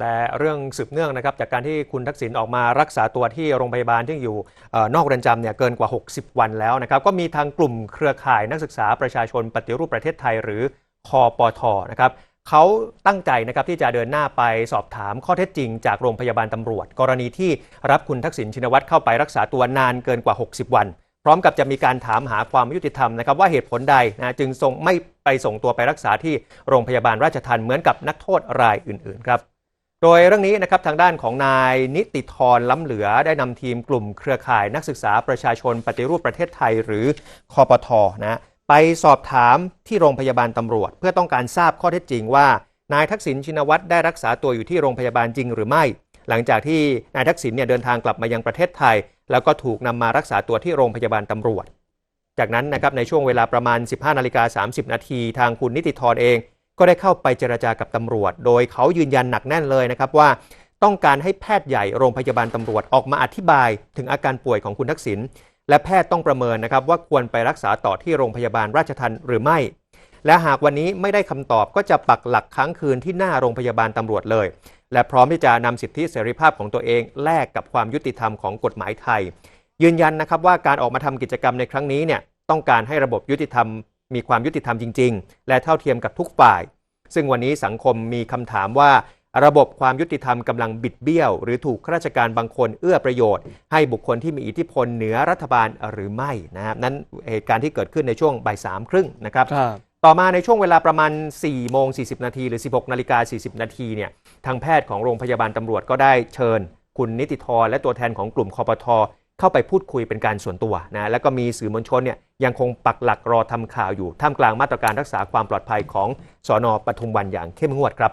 แต่เรื่องสืบเนื่องนะครับจากการที่คุณทักษิณออกมารักษาตัวที่โรงพยาบาลที่อยู่นอกเรือนจำเนี่ยเกินกว่า 60 วันแล้วนะครับก็มีทางกลุ่มเครือข่ายนักศึกษาประชาชนปฏิรูปประเทศไทยหรือคอปทนะครับเขาตั้งใจนะครับที่จะเดินหน้าไปสอบถามข้อเท็จจริงจากโรงพยาบาลตำรวจ กรณีที่รับคุณทักษิณชินวัตรเข้าไปรักษาตัวนานเกินกว่า 60 วัน พร้อมกับจะมีการถามหาความยุติธรรมนะครับว่าเหตุผลใดนะจึงส่งไม่ไปส่งตัวไปรักษาที่โรงพยาบาลราชทัณฑ์เหมือนกับนักโทษรายอื่นๆครับ โดยเรื่องนี้นะครับทางด้านของนายนิติธรล้ำเหลือได้นำทีมกลุ่มเครือข่ายนักศึกษาประชาชนปฏิรูปประเทศไทยหรือคอปทนะไปสอบถามที่โรงพยาบาลตำรวจ เพื่อต้องการทราบข้อเท็จจริงว่า นายทักษิณชินวัตรได้รักษาตัวอยู่ที่โรงพยาบาลจริงหรือไม่ หลังจากที่นายทักษิณเนี่ยเดินทางกลับมายังประเทศไทย แล้วก็ถูกนำมารักษาตัวที่โรงพยาบาลตำรวจ จากนั้นนะครับในช่วงเวลาประมาณ 15นาฬิกา30นาทีทางคุณนิติธรเอง ก็ได้เข้าไปเจรจากับตำรวจ โดยเขายืนยันหนักแน่นเลยนะครับว่าต้องการให้แพทย์ใหญ่โรงพยาบาลตำรวจออกมาอธิบาย ถึงอาการป่วยของคุณทักษิณและแพทย์ต้องประเมินนะครับว่าควรไปรักษาต่อที่โรงพยาบาลราชทันหรือไม่ และหากวันนี้ไม่ได้คำตอบก็จะปักหลักค้างคืนที่หน้าโรงพยาบาลตำรวจเลย และพร้อมที่จะนำสิทธิเสรีภาพของตัวเอง แลกกับความยุติธรรมของกฎหมายไทย ยืนยันนะครับว่าการออกมาทำกิจกรรมในครั้งนี้เนี่ยต้องการให้ระบบยุติธรรม มีความยุติธรรมจริง ๆ และเท่าเทียมกับทุกฝ่าย ซึ่งวันนี้สังคมมีคำถามว่า ระบบความยุติธรรมกำลังบิดเบี้ยว หรือถูกข้าราชการบางคนเอื้อประโยชน์ ให้บุคคลที่มีอิทธิพลเหนือรัฐบาลหรือไม่นะครับนั้นเหตุการณ์ที่เกิดขึ้นในช่วงบ่ายสามครึ่งนะครับครับต่อมาในช่วงเวลาประมาณ 4 โมง 40 นาที หรือ 16 นาฬิกา 40 นาทีเนี่ยทางแพทย์ของโรงพยาบาลตำรวจก็ได้เชิญ คุณนิติธรและตัวแทนของกลุ่มคอปทเข้าไปพูดคุยเป็นการส่วนตัวนะแล้วก็มีสื่อมวลชนเนี่ย ยังคงปักหลักรอทำข่าวอยู่ท่ามกลางมาตรการรักษาความปลอดภัยของสอนอปทุมวันอย่างเข้มงวดครับ